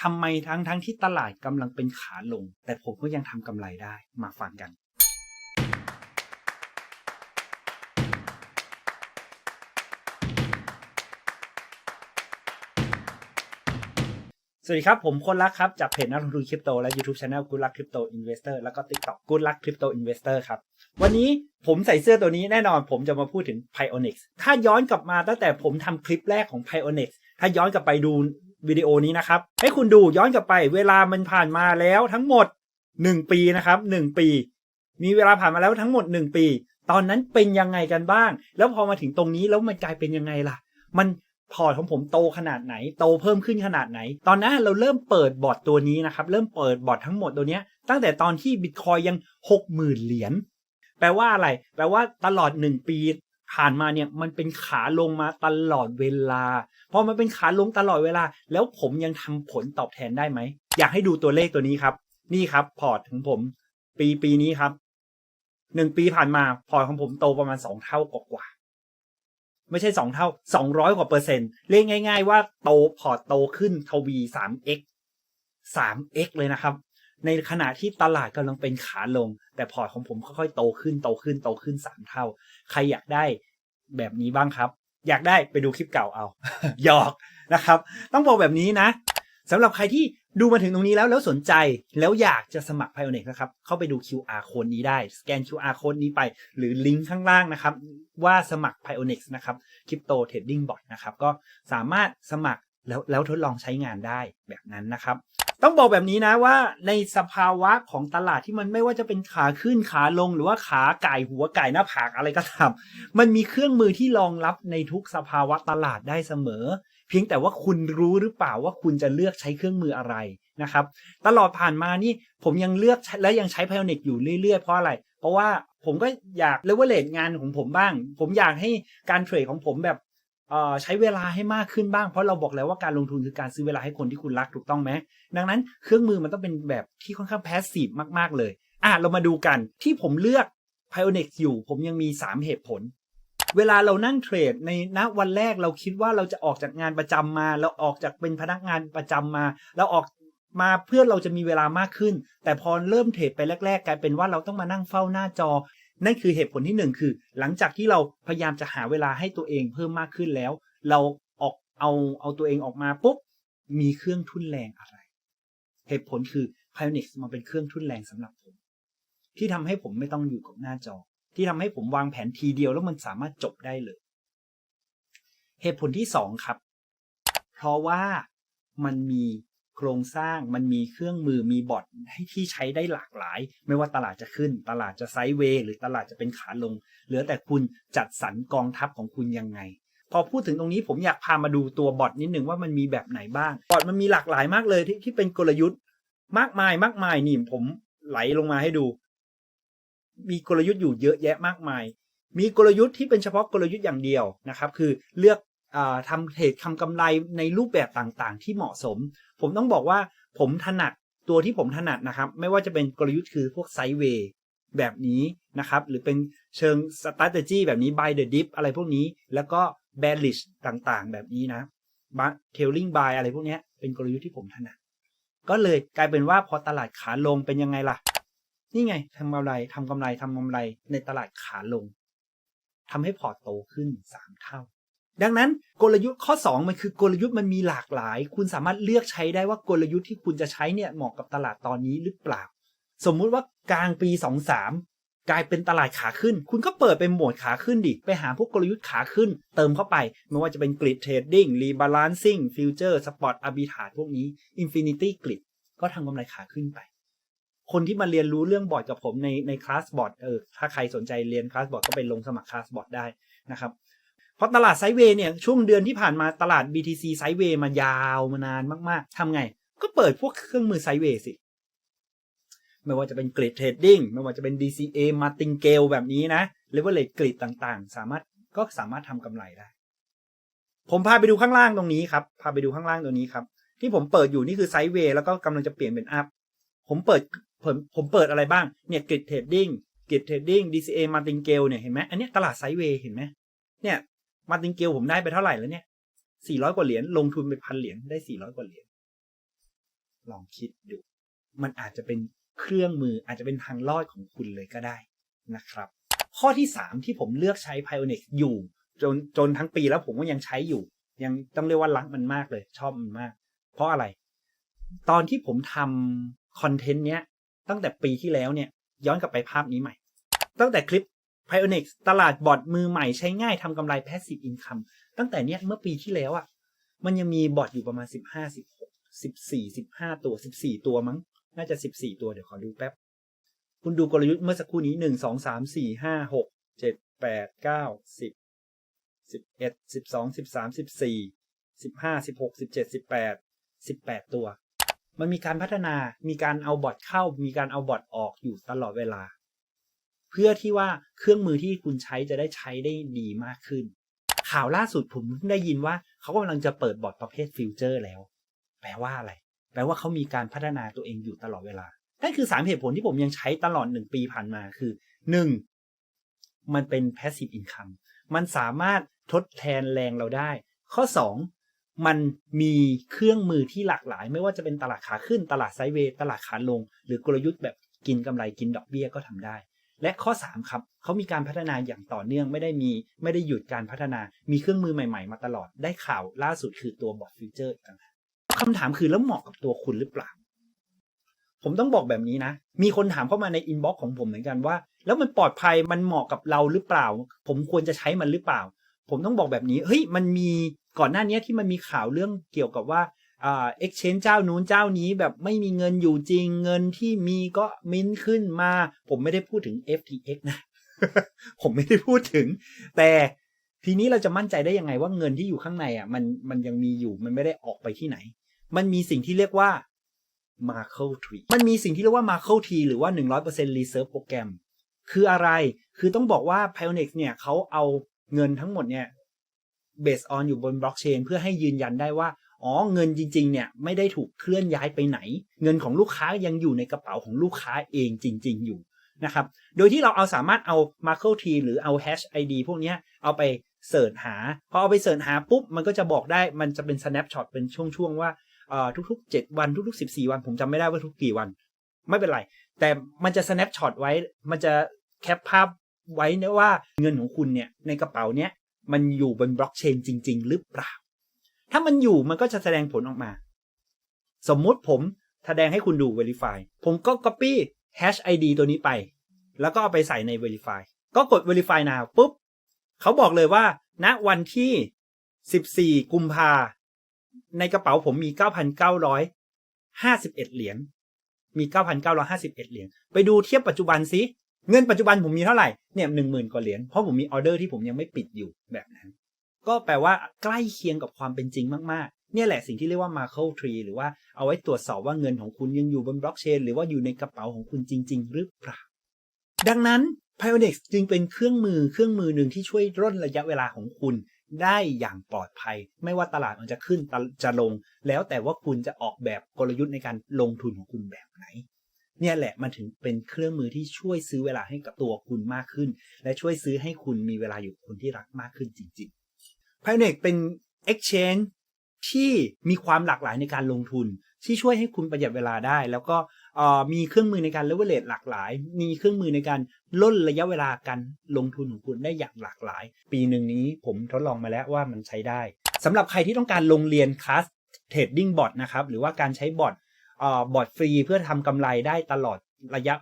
ทำไมทั้งทั้งที่ตลาดกำลังเป็นขาลง แต่ผมก็ยังทำกำไรได้มาฟังกัน สวัสดีครับ ผมคนรักครับ จากเพจนักลงทุนคริปโตและ YouTube Channel Good Luck Crypto Investor แล้วก็ TikTok Good Luck Crypto Investor ครับ วันนี้ผมใส่เสื้อตัวนี้แน่นอนผมจะมาพูดถึง Pionex ถ้าย้อนกลับมาตั้งแต่ผมทำคลิปแรกของ Pionex ถ้าย้อนกลับไปดู วิดีโอนี้นะครับ ให้คุณดูย้อนกลับไป เวลามันผ่านมาแล้วทั้งหมด 1 ปีนะครับ 1 ปี มีเวลาผ่านมาแล้วทั้งหมด 1 ปี ตอนนั้นเป็นยังไงกันบ้าง แล้วพอมาถึงตรงนี้แล้วมันกลายเป็นยังไงล่ะ มันพอร์ตของผมโตขนาดไหน โตเพิ่มขึ้นขนาดไหน ตอนนั้นเราเริ่มเปิดบอร์ดตัวนี้นะครับ เริ่มเปิดบอร์ดทั้งหมดตัวเนี้ยตั้งแต่ตอนที่บิตคอยยังหกหมื่นเหรียญ แปลว่าอะไร แปลว่าตลอดหนึ่งปี ผ่านมาเนี่ยมันเป็นขาลงมาตลอดเวลาพอมันเป็นขาลงตลอดเวลา แล้วผมยังทำผลตอบแทนได้ไหม อยากให้ดูตัวเลขตัวนี้ครับ นี่ครับ พอร์ตของผม ปีปีนี้ครับหนึ่งปีผ่านมาพอร์ตของผมโตประมาณสองเท่ากว่าๆไม่ใช่สองเท่าสองร้อยกว่าเปอร์เซ็นต์เรียกง่าย ๆ ว่าโตพอร์ตโตขึ้นทวีสาม x สาม x เลยนะครับ ในขณะที่ตลาดกำลังเป็นขาลง แต่พอร์ตของผมค่อยๆโตขึ้นโตขึ้นโตขึ้นสามเท่า ใครอยากได้แบบนี้บ้างครับ อยากได้ไปดูคลิปเก่าเอาหยอกนะครับ ต้องบอกแบบนี้นะสำหรับใครที่ดูมาถึงตรงนี้แล้วแล้วสนใจแล้วอยากจะสมัคร Pionex นะครับ เข้าไปดู QR code นี้ได้ สแกน QR code นี้ไป หรือลิงก์ข้างล่างนะครับ ว่าสมัคร Pionex นะครับ Crypto Trading Bot นะครับ ก็สามารถสมัคร แล้วแล้วทดลองใช้งานได้แบบนั้นนะครับ ต้องบอกแบบนี้นะว่าในสภาวะของตลาดที่มันไม่ว่าจะเป็นขาขึ้นขาลงหรือว่าขาไก่หัวไก่หน้าผากอะไรก็ตามมันมีเครื่องมือที่รองรับในทุกสภาวะตลาดได้เสมอ เพียงแต่ว่าคุณรู้หรือเปล่าว่าคุณจะเลือกใช้เครื่องมืออะไรนะครับตลอดผ่านมานี่ผมยังเลือกและยังใช้ Pionex อยู่เรื่อยๆเพราะอะไร เพราะว่าผมก็อยากเลเวลเลตงานของผมบ้าง ผมอยากให้การเทรดของผมแบบ ใช้เวลาให้มากขึ้นบ้างเพราะเราบอกแล้วว่าการลงทุนคือการซื้อเวลาให้คนที่คุณรักถูกต้องไหมดังนั้นเครื่องมือมันต้องเป็นแบบที่ค่อนข้างแพสซีฟมากๆเลย อะเรามาดูกันที่ผมเลือก Pionex อยู่ ผมยังมี 3 เหตุผล เวลาเรานั่งเทรดในณวันแรกเราคิดว่าเราจะออกจากงานประจำมา เราออกจากเป็นพนักงานประจำมา เราออกมาเพื่อเราจะมีเวลามากขึ้น แต่พอเริ่มเทรดไปแรก ๆ กลายเป็นว่าเราต้องมานั่งเฝ้าหน้าจอ นั่นคือเหตุผลที่หนึ่งคือ หลังจากที่เราพยายามจะหาเวลาให้ตัวเองเพิ่มมากขึ้นแล้ว เราออกเอาเอาตัวเองออกมาปุ๊บมีเครื่องทุนแรงอะไร เหตุผลคือ Pionex มันเป็นเครื่องทุนแรงสำหรับผม ที่ทำให้ผมไม่ต้องอยู่กับหน้าจอ ที่ทำให้ผมวางแผนทีเดียวแล้วมันสามารถจบได้เลย เหตุผลที่สองครับ เพราะว่ามันมี โครงสร้างมันมีเครื่องมือมีบอทให้ที่ใช้ได้หลากหลาย ไม่ว่าตลาดจะขึ้น ตลาดจะไซด์เวย์หรือตลาดจะเป็นขาลง เหลือแต่คุณจัดสรรกองทัพของคุณยังไง พอพูดถึงตรงนี้ผมอยากพามาดูตัวบอทนิดหนึ่งว่ามันมีแบบไหนบ้างบอทมันมีหลากหลายมากเลยที่ที่เป็นกลยุทธ์ มากมายมากมายนี่ผมไหลลงมาให้ดู มีกลยุทธ์อยู่เยอะแยะมากมายมีกลยุทธ์ที่เป็นเฉพาะกลยุทธ์อย่างเดียวนะครับ คือเลือก ทำเทรดทำกำไรในรูปแบบต่างๆ ที่เหมาะสม ผมต้องบอกว่าผมถนัดตัวที่ผมถนัดนะครับ ไม่ว่าจะเป็นกลยุทธ์คือพวกไซด์เวย์แบบนี้นะครับ หรือเป็นเชิง strategy แบบนี้ buy the dip อะไรพวกนี้ แล้วก็ bearish ต่างๆ แบบนี้นะ tailing buy อะไรพวกนี้เป็นกลยุทธ์ที่ผมถนัด ก็เลยกลายเป็นว่าพอตลาดขาลงเป็นยังไงล่ะ นี่ไงทำกำไรทำกำไรทำกำไรในตลาดขาลงทำให้พอร์ตโตขึ้นสามเท่า ดังนั้นกลยุทธ์ข้อ 2 มันคือกลยุทธ์มันมีหลากหลาย คุณสามารถเลือกใช้ได้ว่ากลยุทธ์ที่คุณจะใช้เนี่ยเหมาะกับตลาดตอนนี้หรือเปล่า สมมุติว่ากลางปี 23 กลายเป็นตลาดขาขึ้น คุณก็เปิดเป็นโหมดขาขึ้นดิ ไปหาพวกกลยุทธ์ขาขึ้น เติมเข้าไป ไม่ว่าจะเป็นกริดเทรดดิ้งรีบาลานซิ่งฟิวเจอร์สปอตอาร์บิทาพวกนี้อินฟินิตี้กริดก็ทำกำไรขาขึ้นไป คนที่มาเรียนรู้เรื่องบอร์ดกับผมในในคลาสบอร์ดเออถ้าใครสนใจเรียนคลาสบอร์ดก็ไปลงสมัครคลาสบอร์ดได้นะครับ เพราะตลาดไซเวย์เนี่ยช่วงเดือนที่ผ่านมาตลาด BTC ไซเวย์มายาวมานานมากๆทำไง ก็เปิดพวกเครื่องมือไซเวย์สิ ไม่ว่าจะเป็นกริดเทรดดิ้งไม่ว่าจะเป็น DCA มาติงเกลแบบนี้นะเลเวลเลตกริดต่างๆ สามารถก็สามารถทำกำไรได้ ผมพาไปดูข้างล่างตรงนี้ครับพาไปดูข้างล่างตรงนี้ครับที่ผมเปิดอยู่นี่คือไซเวย์แล้วก็กำลังจะเปลี่ยนเป็นอัพผมเปิดผมผมเปิดอะไรบ้างเนี่ยกริดเทรดดิ้งกริดเทรดดิ้ง DCA มาติงเกลเนี่ยเห็นไหมอันนี้ตลาดไซเวย์เห็นไหมเนี่ย มาติงเกลผมได้ไปเท่าไหร่แล้วเนี่ยสี่ร้อยกว่าเหรียญลงทุนไปพันเหรียญได้สี่ร้อยกว่าเหรียญลองคิดดู มันอาจจะเป็นเครื่องมืออาจจะเป็นทางรอดของคุณเลยก็ได้นะครับ ข้อที่3ที่ผมเลือกใช้ Pionex อยู่จนจนทั้งปีแล้วผมก็ยังใช้อยู่ ยังต้องเรียกว่ารักมันมากเลย ชอบมันมาก เพราะอะไร ตอนที่ผมทำคอนเทนต์เนี้ยตั้งแต่ปีที่แล้วเนี่ย ย้อนกลับไปภาพนี้ใหม่ ตั้งแต่คลิป Pionex ตลาดบอทมือใหม่ใช้ง่ายทำกำไร Passive Income ตั้งแต่เนี้ยเมื่อปีที่แล้วอะ่ะ มันยังมีบอทอยู่ประมาณ 15 16 14 15 ตัว 14 ตัวมั้ง น่าจะ 14 ตัวเดี๋ยวขอดูแป๊บ คุณดูกลยุทธ์เมื่อสักครู่นี้ 1 2 3 4 5 6 7 8 9 10 11 12 13 14 15 16 17 18 18 ตัว มันมีการพัฒนา มีการเอาบอทเข้า มีการเอาบอทออกอยู่ตลอดเวลา เพื่อที่ว่าเครื่องมือที่คุณใช้จะได้ใช้ได้ดีมากขึ้น ข่าวล่าสุดผมเพิ่งได้ยินว่าเขากำลังจะเปิดบอทประเภทฟิวเจอร์แล้ว แปลว่าอะไร แปลว่าเขามีการพัฒนาตัวเองอยู่ตลอดเวลานั่นคือสามเหตุผลที่ผมยังใช้ตลอดหนึ่งปีผ่านมาคือหนึ่งมันเป็น passive income มันสามารถทดแทนแรงเราได้ ข้อ 2 มันมีเครื่องมือที่หลากหลาย ไม่ว่าจะเป็นตลาดขาขึ้นตลาดไซด์เวย์ตลาดขาลง หรือกลยุทธ์แบบกินกำไรกินดอกเบี้ยก็ทำได้ และข้อ 3 ครับเขามีการพัฒนาอย่างต่อเนื่องไม่ได้มีไม่ได้หยุดการพัฒนา มีเครื่องมือใหม่ๆ มาตลอดได้ข่าวล่าสุดคือตัวบอทฟิวเจอร์ต่างหากคำถามคือแล้วเหมาะกับตัวคุณหรือเปล่า ผมต้องบอกแบบนี้นะ มีคนถามเข้ามาในอินบ็อกซ์ของผมเหมือนกันว่า แล้วมันปลอดภัยมันเหมาะกับเราหรือเปล่า ผมควรจะใช้มันหรือเปล่า ผมต้องบอกแบบนี้เฮ้ยมันมีก่อนหน้านี้ที่มันมีข่าวเรื่องเกี่ยวกับว่า อ่า exchange เจ้านู้นเจ้านี้แบบไม่มีเงินอยู่จริง เงินที่มีก็มิ้นขึ้นมา ผมไม่ได้พูดถึง FTX นะ ผมไม่ได้พูดถึง แต่ทีนี้เราจะมั่นใจได้ยังไงว่าเงินที่อยู่ข้างในอะ มันมันยังมีอยู่มันไม่ได้ออกไปที่ไหน มันมีสิ่งที่เรียกว่า Markle Tree มันมีสิ่งที่เรียกว่า Markle Tree หรือว่า 100% Reserve Program คืออะไร คือต้องบอกว่า Pionex เนี่ยเขาเอาเงินทั้งหมดเนี่ย based on อยู่บนบล็อกเชนเพื่อให้ยืนยันได้ว่า อ๋อเงินจริงๆเนี่ยไม่ได้ถูกเคลื่อนย้ายไปไหน เงินของลูกค้ายังอยู่ในกระเป๋าของลูกค้าเองจริง ๆอยู่นะครับ โดยที่เราเอาสามารถเอา Markle Tree หรือเอา Hash ID พวกนี้เอาไปเสิร์ชหา พอเอาไปเสิร์ชหาปุ๊บ มันก็จะบอกได้ มันจะเป็น snapshot เป็นช่วงๆว่าเอ่อทุกๆ 7 วันทุกๆ 14 วัน ผมจำไม่ได้ว่าทุกกี่วัน ไม่เป็นไร แต่มันจะ snapshot ไว้ มันจะแคปภาพไว้นะว่าเงินของคุณเนี่ยในกระเป๋าเนี้ยมันอยู่บนบล็อกเชนจริง ๆ หรือเปล่า ถ้ามันอยู่มันก็จะแสดงผลออกมา สมมุติผมแสดงให้คุณดู Verify ผมก็ Copy Hash ID ตัวนี้ไป แล้วก็เอาไปใส่ใน Verify ก็กด Verify now ปุ๊บเขาบอกเลยว่าณวันที่ 14 กุมภาในกระเป๋าผมมี 9,951 เหรียญ มี 9,951 เหรียญ ไปดูเทียบปัจจุบันซิ เงินปัจจุบันผมมีเท่าไหร่ เนี่ยหนึ่งหมื่นกว่าเหรียญ เพราะผมมีออเดอร์ที่ผมยังไม่ปิดอยู่แบบนั้น ก็แปลว่าใกล้เคียงกับความเป็นจริงมากๆ เนี่ยแหละสิ่งที่เรียกว่า Markle Tree หรือว่าเอาไว้ตรวจสอบว่าเงินของคุณยังอยู่บนบล็อกเชนหรือว่าอยู่ในกระเป๋าของคุณจริง ๆ หรือเปล่า ดังนั้น Pionex จึงเป็นเครื่องมือเครื่องมือหนึ่งที่ช่วยร่นระยะเวลาของคุณได้อย่างปลอดภัย ไม่ว่าตลาดมันจะขึ้นจะลง แล้วแต่ว่าคุณจะออกแบบกลยุทธ์ในการลงทุนของคุณแบบไหน เนี่ยแหละมันถึงเป็นเครื่องมือที่ช่วยซื้อเวลาให้กับตัวคุณมากขึ้น และช่วยซื้อให้คุณมีเวลาอยู่กับคนที่รักมากขึ้นจริง ๆ Pionex เป็น exchange ที่มีความหลากหลายในการลงทุน ที่ช่วยให้คุณประหยัดเวลาได้ แล้วก็มีเครื่องมือในการเลเวลเลตหลากหลาย มีเครื่องมือในการล่นระยะเวลาการลงทุนของคุณได้อย่างหลากหลาย ปีหนึ่งนี้ผมทดลองมาแล้วว่ามันใช้ได้สำหรับใครที่ต้องการลงเรียนคลาสเทรดดิ้งบอทนะครับหรือว่าการใช้บอทบอทฟรีเพื่อทำกำไรได้ตลอดระยะ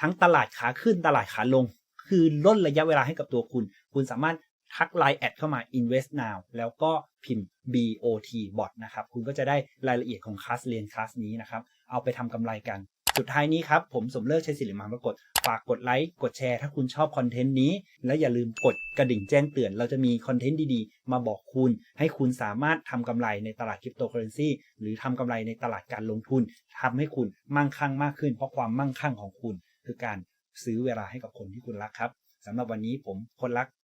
ทั้งตลาดขาขึ้นตลาดขาลง คือล่นระยะเวลาให้กับตัวคุณ คุณสามารถ ทักไลน์แอดเข้ามา invest now แล้วก็พิมพ์ bot bot นะครับ คุณก็จะได้รายละเอียดของคลาสเรียนคลาสนี้นะครับ เอาไปทำกำไรกัน สุดท้ายนี้ครับ ผมสมเลิกใช้สิริมาปรากฏ ฝากกดไลค์ กดแชร์ ถ้าคุณชอบคอนเทนต์นี้ และอย่าลืมกดกระดิ่งแจ้งเตือน เราจะมีคอนเทนต์ดีๆ มาบอกคุณ ให้คุณสามารถทำกำไรในตลาดคริปโตเคอเรนซีหรือทำกำไรในตลาดการลงทุนทำให้คุณมั่งคั่งมากขึ้น เพราะความมั่งคั่งของคุณ คือการซื้อเวลาให้กับคนที่คุณรักครับสำหรับวันนี้ผมคนรัก